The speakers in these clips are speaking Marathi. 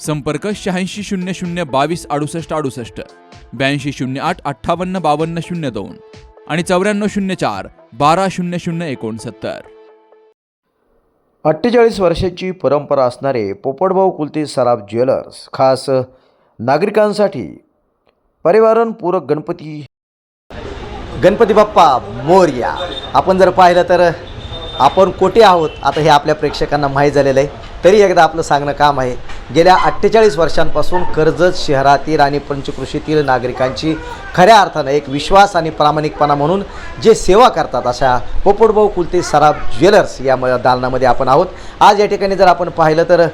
संपर्क शहाऐंशी शून्य शून्य बावीस अडुसष्ट अडुसष्ट ब्याऐंशी शून्य आठ अठ्ठावन्न बावन्न शून्य दोन आणि चौऱ्याण्णव शून्य चार बारा शून्य शून्य एकोणसत्तर. अठ्ठेचाळीस वर्षाची परंपरा असणारे पोपटभाऊ कुलते सराफ ज्वेलर्स खास नागरिकांसाठी पर्यावरणपूरक गणपती. गणपती बाप्पा मोरया. आपण जर पाहिलं तर आपण कोठे आहोत? आता हे आपल्या प्रेक्षकांना माहीत झालेलं आहे. तरी एकदा आपलं सांगणं काम आहे. गेल्या अठ्ठेचाळीस वर्षांपासून कर्जत शहरातील आणि पंचकृषीतील नागरिकांची खऱ्या अर्थानं एक विश्वास आणि प्रामाणिकपणा म्हणून जे सेवा करतात अशा पोपटभाऊ कुलते सराफ ज्वेलर्स या म- दालनामध्ये आपण आहोत. आज या ठिकाणी जर आपण पाहिलं तर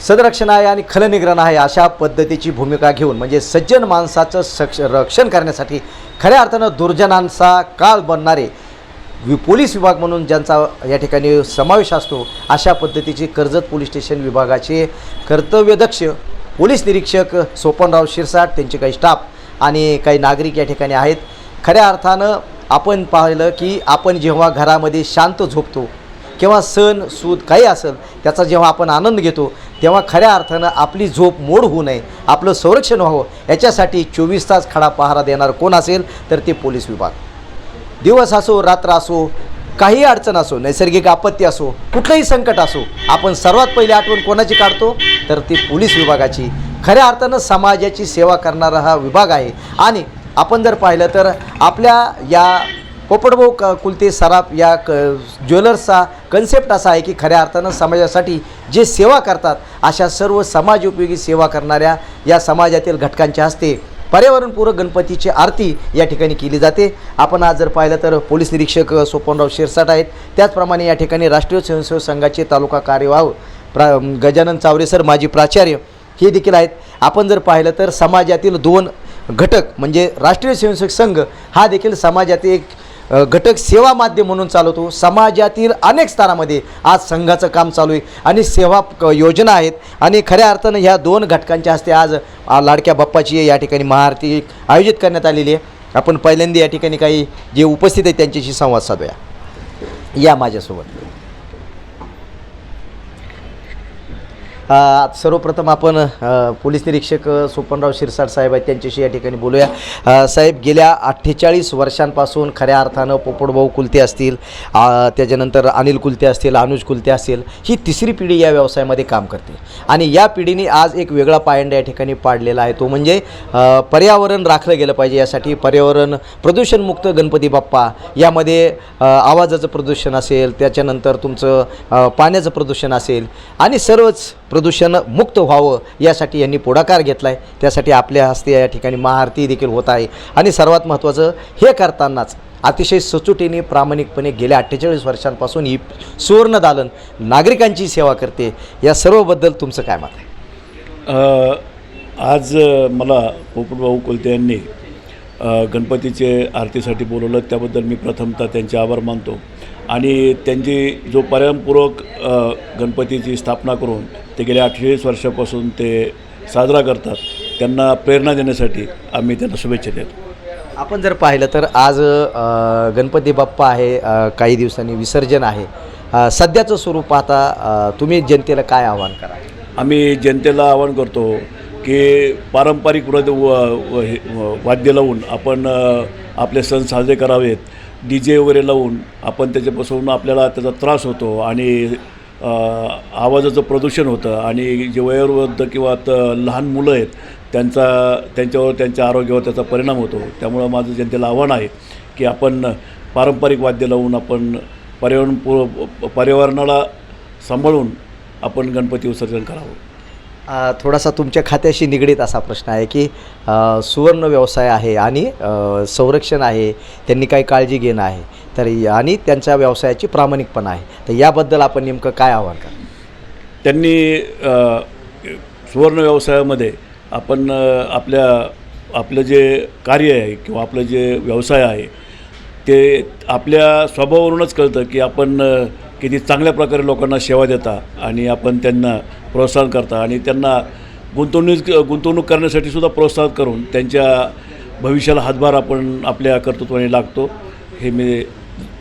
सदरक्षण आहे आणि खलनिग्रहण आहे अशा पद्धतीची भूमिका घेऊन म्हणजे सज्जन माणसाचं सक्ष रक्षण करण्यासाठी खऱ्या अर्थानं दुर्जनांचा काळ बनणारे वि पोलीस विभाग म्हणून ज्यांचा या ठिकाणी समावेश असतो अशा पद्धतीचे कर्जत पोलीस स्टेशन विभागाचे कर्तव्यदक्ष पोलीस निरीक्षक सोपनराव शिरसाट त्यांचे काही स्टाफ आणि काही नागरिक या ठिकाणी आहेत. खऱ्या अर्थानं आपण पाहिलं की आपण जेव्हा घरामध्ये शांत झोपतो किंवा सण सूद काही असेल त्याचा जेव्हा आपण आनंद घेतो तेव्हा खऱ्या अर्थानं आपली झोप मोड होऊ नये आपलं संरक्षण व्हावं याच्यासाठी चोवीस तास खडा पहारा देणार कोण असेल तर ते पोलीस विभाग. दिवस असो रात्र असो काही अडचण असो नैसर्गिक आपत्ती असो कुठलंही संकट असो आपण सर्वात पहिले आठवण कोणाची काढतो? तर ती पोलीस विभागाची. खऱ्या अर्थानं समाजाची सेवा करणारा हा विभाग आहे. आणि आपण जर पाहिलं तर आपल्या या पोपटभाऊ क कुलते सराफ या क ज्वेलर्सचा कन्सेप्ट असा आहे की खऱ्या अर्थानं समाजासाठी जे सेवा करतात अशा सर्व समाजोपयोगी सेवा करणाऱ्या या समाजातील घटकांच्या हस्ते पर्यावरणपूरक गणपतीची आरती या ठिकाणी केली जाते. आपण आज जर पाहिलं तर पोलीस निरीक्षक सोपनराव शिरसाट आहेत. त्याचप्रमाणे या ठिकाणी राष्ट्रीय स्वयंसेवक संघाचे तालुका कार्यवाह प्रा गजानन चावरे सर माजी प्राचार्य हे देखील आहेत. आपण जर पाहिलं तर समाजातील दोन घटक म्हणजे राष्ट्रीय स्वयंसेवक संघ हा देखील समाजातील एक घटक सेवा माध्यम म्हणून चालवतो. समाजातील अनेक स्तरामध्ये आज संघाचं काम चालू आहे. आणि सेवा क- योजना आहेत. आणि खऱ्या अर्थानं ह्या दोन घटकांच्या हस्ते आज लाडक्या बाप्पाची या ठिकाणी महाआरती आयोजित करण्यात आलेली आहे. आपण पहिल्यांदा या ठिकाणी काही जे उपस्थित आहेत त्यांच्याशी संवाद साधूया. या माझ्यासोबत. सर्वप्रथम आपण पोलीस निरीक्षक सोपनराव शिरसाट साहेब आहेत त्यांच्याशी या ठिकाणी बोलूया. साहेब गेल्या अठ्ठेचाळीस वर्षांपासून खऱ्या अर्थानं पोपटभाऊ कुलते असतील त्याच्यानंतर अनिल कुलते असतील अनुज कुलते असतील ही तिसरी पिढी या व्यवसायामध्ये काम करते. आणि या पिढीने आज एक वेगळा पायंडा या ठिकाणी पाडलेला आहे. तो म्हणजे पर्यावरण राखलं गेलं पाहिजे यासाठी. पर्यावरण प्रदूषणमुक्त गणपती बाप्पा यामध्ये आवाजाचं प्रदूषण असेल त्याच्यानंतर तुमचं पाण्याचं प्रदूषण असेल आणि सर्वच प्रदूषण मुक्त व्हावं यासाठी यांनी पुढाकार घेतला आहे त्यासाठी आपल्या हस्ते या ठिकाणी महाआरती देखील होत आहे. आणि सर्वात महत्त्वाचं हे करतानाच अतिशय सचोटीने प्रामाणिकपणे गेल्या अठ्ठेचाळीस वर्षांपासून ही सुवर्ण दालन नागरिकांची सेवा करते. या सर्वबद्दल तुमचं काय मत आहे? आज मला पोपटभाऊ कोलते यांनी गणपतीचे आरतीसाठी बोलवलं. त्याबद्दल मी प्रथमतः त्यांचे आभार मानतो. आणि त्यांची जो अ, गणपतीची स्थापना करून ते गेल्या अठ्ठेचाळीस वर्षापासून ते साजरा करतात त्यांना प्रेरणा देण्यासाठी आम्ही त्यांना शुभेच्छा देतो. आपण जर पाहिलं तर आज गणपती बाप्पा आहे काही दिवसांनी विसर्जन आहे. सध्याचं स्वरूप पाहता तुम्ही जनतेला काय आव्हान करा? आम्ही जनतेला आवाहन करतो की पारंपरिक वाद्य लावून आपण आपले सण साजरे करावेत. डी जे वगैरे लावून आपण त्याच्यापासून आपल्याला त्याचा त्रास होतो आणि आवाजाचं प्रदूषण होतं आणि जे वयोवृद्ध किंवा त लहान मुलं आहेत त्यांचा त्यांच्यावर त्यांच्या आरोग्यावर त्याचा परिणाम होतो. त्यामुळं माझं जनतेला आव्हान आहे की आपण पारंपरिक वाद्य लावून आपण पर्यावरण पर्यावरणाला सांभाळून आपण गणपती विसर्जन करावं. थोडासा तुमच्या खात्याशी निगडीत असा प्रश्न आहे की सुवर्ण व्यवसाय आहे आणि संरक्षण आहे त्यांनी काही काळजी घेणं आहे तर आणि त्यांच्या व्यवसायाची प्रामाणिकपणा आहे. तर याबद्दल आपण नेमकं काय आव्हान का त्यांनी सुवर्ण व्यवसायामध्ये आपण आपल्या आपलं जे कार्य आहे किंवा आपलं जे व्यवसाय आहे ते आपल्या स्वभावावरूनच कळतं की आपण किती चांगल्या प्रकारे लोकांना सेवा देता आणि आपण त्यांना प्रोत्साहन करता आणि त्यांना गुंतवणूक गुंतवणूक करण्यासाठी सुद्धा प्रोत्साहन करून त्यांच्या भविष्याला हातभार आपण आपल्या कर्तृत्वाने लागतो हे मी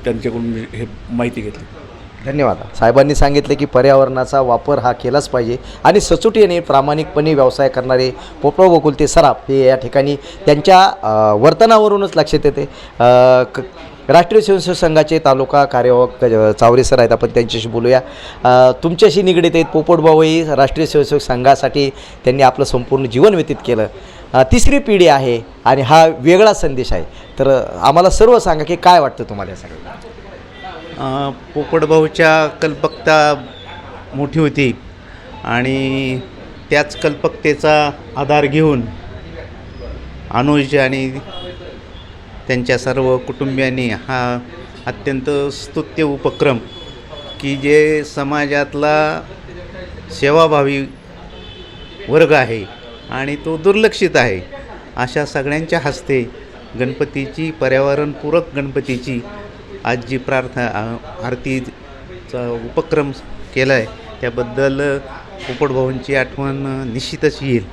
त्यांच्याकडून हे माहिती घेतली. धन्यवाद. साहेबांनी सांगितले की पर्यावरणाचा वापर हा केलाच पाहिजे आणि सचोटीने प्रामाणिकपणे व्यवसाय करणारे पोपळ गोकुलते सराफ हे या ठिकाणी त्यांच्या वर्तनावरूनच लक्षात येते. क राष्ट्रीय स्वयंसेवक संघाचे तालुका कार्यवाहक चावरे सर आहेत. आपण त्यांच्याशी बोलूया. तुमच्याशी निगडीत आहेत पोपटभाऊही राष्ट्रीय स्वयंसेवक संघासाठी त्यांनी आपलं संपूर्ण जीवन व्यतीत केलं. तिसरी पिढी आहे आणि हा वेगळा संदेश आहे. तर आम्हाला सर्व सांगा की काय वाटतं तुम्हाला या सगळ्या पोपटभाऊच्या कल्पकता मोठी होती आणि त्याच कल्पकतेचा आधार घेऊन अनुज आणि त्यांच्या सर्व कुटुंबियांनी हा अत्यंत स्तुत्य उपक्रम की जे समाजातला सेवाभावी वर्ग आहे आणि तो दुर्लक्षित आहे अशा सगळ्यांच्या हस्ते गणपतीची पर्यावरणपूरक गणपतीची आज जी प्रार्थना आरतीचा उपक्रम केला आहे त्याबद्दल पोपटभाऊंची आठवण निश्चितच येईल.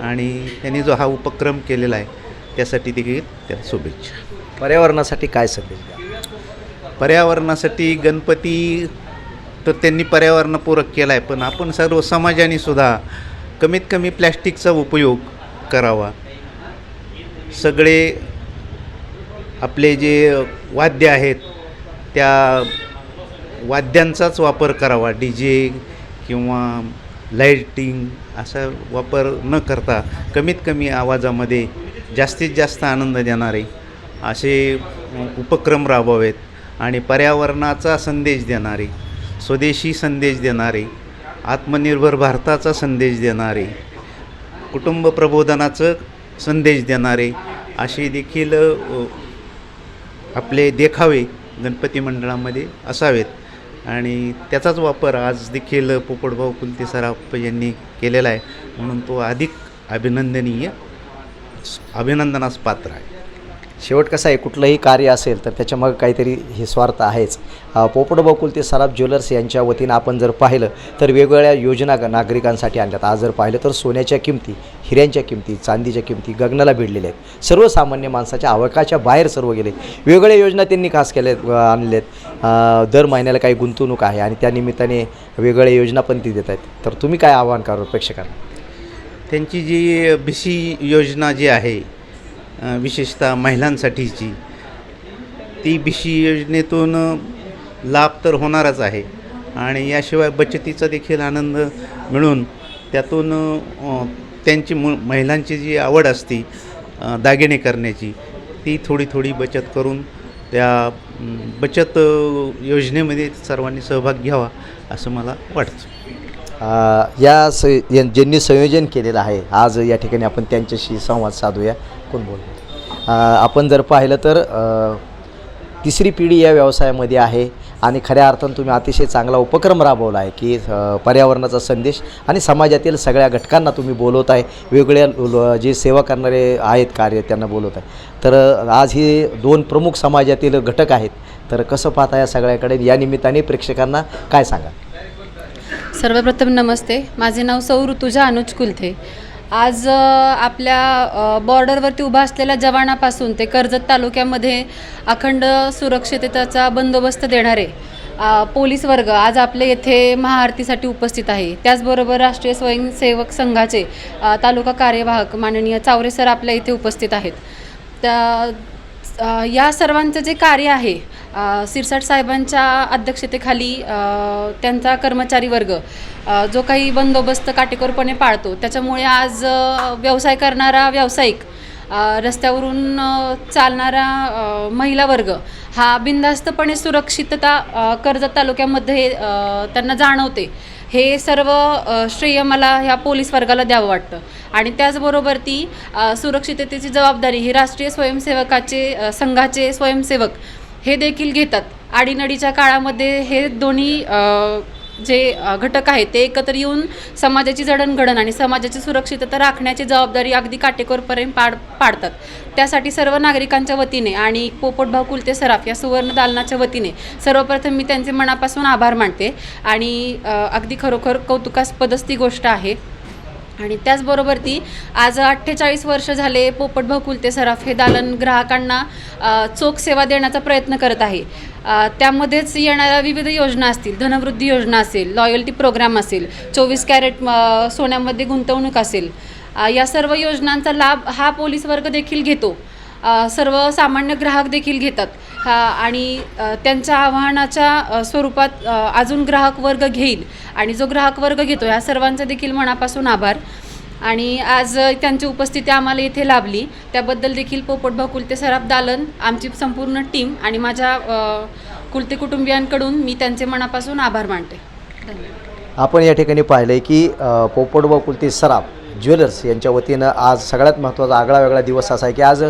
आणि त्यांनी जो हा उपक्रम केलेला आहे त्यासाठी देखील त्याला शुभेच्छा. पर्यावरणासाठी काय संदेश द्या पर्यावरणासाठी गणपती तर त्यांनी पर्यावरणपूरक केला आहे पण आपण सर्व समाजाने सुद्धा कमीत कमी प्लॅस्टिकचा उपयोग करावा. सगळे आपले जे वाद्य आहेत त्या वाद्यांचाच वापर करावा. डी जे किंवा लाईटिंग असा वापर न करता कमीत कमी आवाजामध्ये जास्तीत जास्त आनंद देणारे असे उपक्रम राबवावेत आणि पर्यावरणाचा संदेश देणारे स्वदेशी संदेश देणारे आत्मनिर्भर भारताचा संदेश देणारे कुटुंब प्रबोधनाचं संदेश देणारे असे देखील आपले देखावे गणपती मंडळामध्ये असावेत. आणि त्याचाच वापर आज देखील पोपटभाऊ कुलते सराफ यांनी केलेला आहे. म्हणून तो अधिक अभिनंदनीय अभिनंदनास पात्र आहे. शेवट कसं आहे कुठलंही कार्य असेल तर त्याच्यामागं काहीतरी हे स्वार्थ आहेच. पोपड पोपट बकुल ते सराफ ज्वेलर्स यांच्या वतीनं आपण जर पाहिलं तर वेगवेगळ्या योजना ग- नागरिकांसाठी आणल्यात. आज जर पाहिलं तर सोन्याच्या किमती हिऱ्यांच्या किमती चांदीच्या किमती गगनाला भिडलेल्या आहेत. सर्वसामान्य माणसाच्या आवकाच्या बाहेर सर्व गेले. वेगवेगळ्या योजना त्यांनी खास केल्या आहेत, आणल्या आहेत दर महिन्याला काही गुंतवणूक आहे आणि त्या निमित्ताने वेगवेगळ्या योजना पण ती देत आहेत. तर तुम्ही काय आवाहन करा प्रेक्षकांना त्यांची जी भिशी योजना जी आहे विशेषतः महिलांसाठीची ती भिशी योजनेतून लाभ तर होणारच आहे. आणि याशिवाय बचतीचा देखील आनंद मिळून त्यातून त्यांची मु महिलांची जी आवड असती दागिने करण्याची ती थोडी थोडी बचत करून त्या बचत योजनेमध्ये सर्वांनी सहभाग घ्यावा असं मला वाटतं. या स ज्यांनी संयोजन केलेलं आहे आज या ठिकाणी आपण त्यांच्याशी संवाद साधूया. कोण बोल आपण जर पाहिलं तर तिसरी पिढी या व्यवसायामध्ये आहे आणि खऱ्या अर्थानं तुम्ही अतिशय चांगला उपक्रम राबवला आहे की पर्यावरणाचा संदेश आणि समाजातील सगळ्या घटकांना तुम्ही बोलवत आहे. वेगवेगळ्या जे सेवा करणारे आहेत कार्य त्यांना बोलवत आहे. तर आज हे दोन प्रमुख समाजातील घटक आहेत. तर कसं पाहता या सगळ्याकडे? या निमित्ताने प्रेक्षकांना काय सांगा सर्वप्रथम नमस्ते. माझे नाव सौ ऋतुजा अनुज कुलथे. आज आपल्या बॉर्डरवरती उभा असलेल्या जवानापासून ते कर्जत तालुक्यामध्ये अखंड सुरक्षिततेचा बंदोबस्त देणारे पोलीस वर्ग आज आपले येथे महाआरतीसाठी उपस्थित आहे. त्याचबरोबर राष्ट्रीय स्वयंसेवक संघाचे तालुका कार्यवाहक माननीय चावरे सर आपल्या इथे उपस्थित आहेत. त्या या सर्वांचं जे कार्य आहे सिरसाट साहेबांच्या अध्यक्षतेखाली त्यांचा कर्मचारी वर्ग जो काही बंदोबस्त काटेकोरपणे पाळतो त्याच्यामुळे आज व्यवसाय करणारा व्यावसायिक रस्त्यावरून चालणारा महिला वर्ग हा बिनधास्तपणे सुरक्षितता कर्जत तालुक्यामध्ये त्यांना जाणवते. हे सर्व श्रेय मला ह्या पोलीस वर्गाला द्यावं वाटतं. आणि त्याचबरोबर ती सुरक्षिततेची जबाबदारी ही राष्ट्रीय स्वयंसेवकाचे संघाचे स्वयंसेवक हे देखील घेतात. आडीनडीच्या काळामध्ये हे दोन्ही जे घटक आहेत ते एकत्र येऊन समाजाची जडणघडण आणि समाजाची सुरक्षितता राखण्याची जबाबदारी अगदी काटेकोरपर्यंत पाड पाडतात. त्यासाठी सर्व नागरिकांच्या वतीने आणि पोपटभाऊ कुलते सराफ या सुवर्ण दालनाच्या वतीने सर्वप्रथम मी त्यांचे मनापासून आभार मानते आणि अगदी खरोखर कौतुकास्पदच ती गोष्ट आहे. आणि त्याचबरोबर ती आज अठ्ठेचाळीस वर्ष झाले पोपटभाऊ कुलते सराफ हे दालन ग्राहकांना चोख सेवा देण्याचा प्रयत्न करत आहे. त्यामध्येच येणाऱ्या विविध योजना असतील धनवृद्धी योजना असेल लॉयल्टी प्रोग्राम असेल चोवीस कॅरेट सोन्यामध्ये गुंतवणूक असेल या सर्व योजनांचा लाभ हा पोलीस वर्ग देखील घेतो. सर्वसामान्य ग्राहक देखील घेतात. हा आणि त्यांच्या आव्हानाच्या स्वरूपात अजून ग्राहक वर्ग घेईल. आणि जो ग्राहक वर्ग घेतो ह्या सर्वांचे देखील मनापासून आभार. आणि आज त्यांची उपस्थिती आम्हाला इथे लाभली. त्याबद्दल देखील पोपट भाऊ कुलते सराफ दालन आमची संपूर्ण टीम आणि माझ्या कुलते कुटुंबियांकडून मी त्यांचे मनापासून आभार मानते. आपण या ठिकाणी पाहिलं आहे की पोपट भाऊ कुलते सराफ ज्वेलर्स यांच्या वतीनं आज सगळ्यात महत्त्वाचा आगळा वेगळा दिवस असा आहे की आज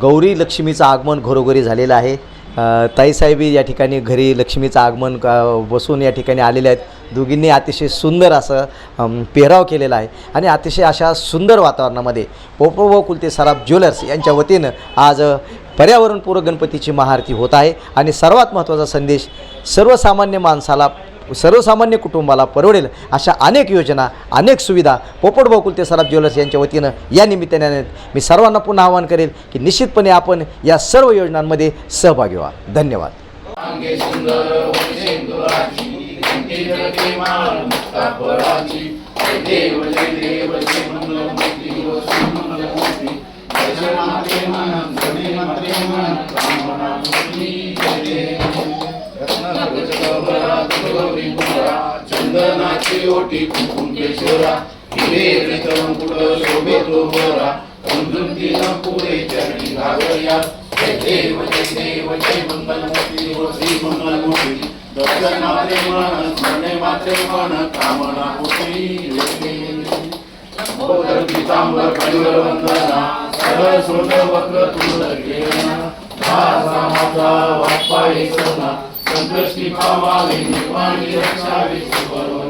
गौरी लक्ष्मीचं आगमन घरोघरी झालेलं आहे. ताईसाहेबी या ठिकाणी घरी लक्ष्मीचं आगमन बसून या ठिकाणी आलेले आहेत. दोघींनी अतिशय सुंदर असं पेहराव केलेला आहे. आणि अतिशय अशा सुंदर वातावरणामध्ये पोपटबाव कुलते सराफ ज्वेलर्स यांच्या वतीनं आज पर्यावरणपूरक गणपतीची महाआरती होत आहे. आणि सर्वात महत्त्वाचा संदेश सर्वसामान्य माणसाला सर्वसामान्य कुटुंबाला परवडेल अशा अनेक योजना अनेक सुविधा पोपट कुलते सराफ ज्वेलर्स यांच्या वतीनं या निमित्ताने आहेत. मी सर्वांना पुन्हा आवाहन करेल की निश्चितपणे आपण या सर्व योजनांमध्ये सहभागी व्हा. धन्यवाद. कोटी कुंकेश्वरा हिरे रितम कुठं शोभेतो बरा समजून तिनं पुढे चरणी घालया जय देव जय देव जय मंगलमूर्ती व श्री मंगलमूर्ती. दर्शन मात्रे मन स्मरणे मात्रे मन कामना होती बोधर पितांबर कलिवर वंदना. सरळ सोड वक्र तुंड केळना भासा माझा वाटपाळी सना संकष्टी पावावी निर्वाणी रक्षावी सुवर्णा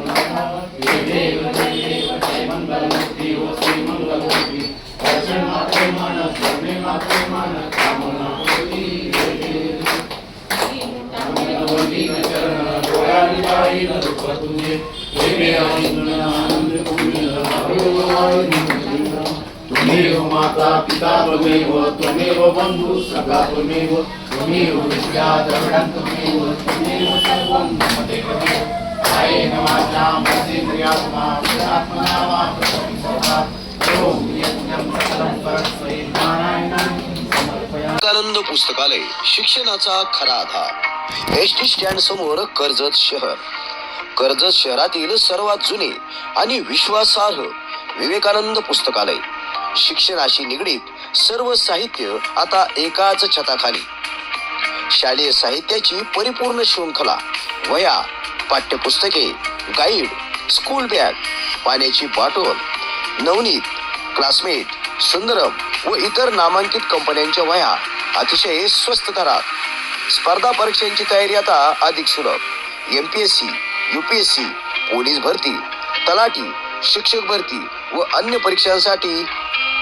माता पिता त्वमेव त्वमेव बंधु सखा त्वमेव त्वमेव विद्या द्रविडं त्वमेव त्वमेव सर्वं मम विवेकानंद पुस्तकालय शिक्षणाचा खरा आधार। एस टी स्टँड समोर कर्जत शहर। कर्जत शहरातील सर्वात जुने आणि विश्वासार्ह विवेकानंद पुस्तकालय। शिक्षणाशी निगडीत सर्व साहित्य आता एकाच छताखाली। शालेय साहित्याची परिपूर्ण शृंखला वया पाठ्यपुस्तके गाईड स्कूल बॅग पाण्याची बॉटल नवनीत क्लासमेट सुंदरम व इतर नामांकित कंपन्यांच्या वया अतिशय स्वस्त दरात. स्पर्धा परीक्षांची तयारी आता अधिक सुलभ. M P S C U P S C police भरती तलाठी शिक्षक भरती व अन्य परीक्षांसाठी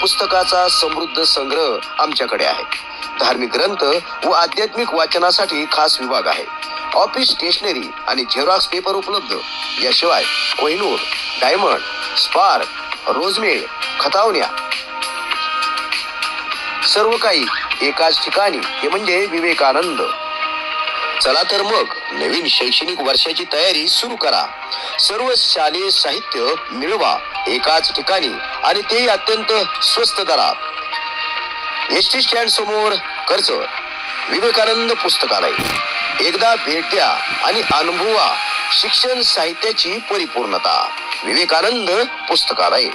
पुस्तकाचा समृद्ध संग्रह आमच्याकडे आहे. धार्मिक ग्रंथ व आध्यात्मिक वाचनासाठी खास विभाग आहे. ऑफिस स्टेशनरी आणि झेरॉक्स पेपर उपलब्ध. याशिवाय कोहिनूर डायमंड स्पार्क रोजमेळ खतावण्या. सर्व काही एकाच ठिकाणी. हे म्हणजे विवेकानंद. चला तर मग नवीन शैक्षणिक वर्षाची तयारी सुरू करा. सर्व शालेय साहित्य मिळवा एकाच ठिकाणी आणि ते अत्यंत स्वस्त दरात. एस टी स्टँड समोर कर्ज. विवेकानंद पुस्तकालय. एकदा भेट द्या आणि अनुभवा शिक्षण साहित्याची परिपूर्णता. विवेकानंद पुस्तकालय.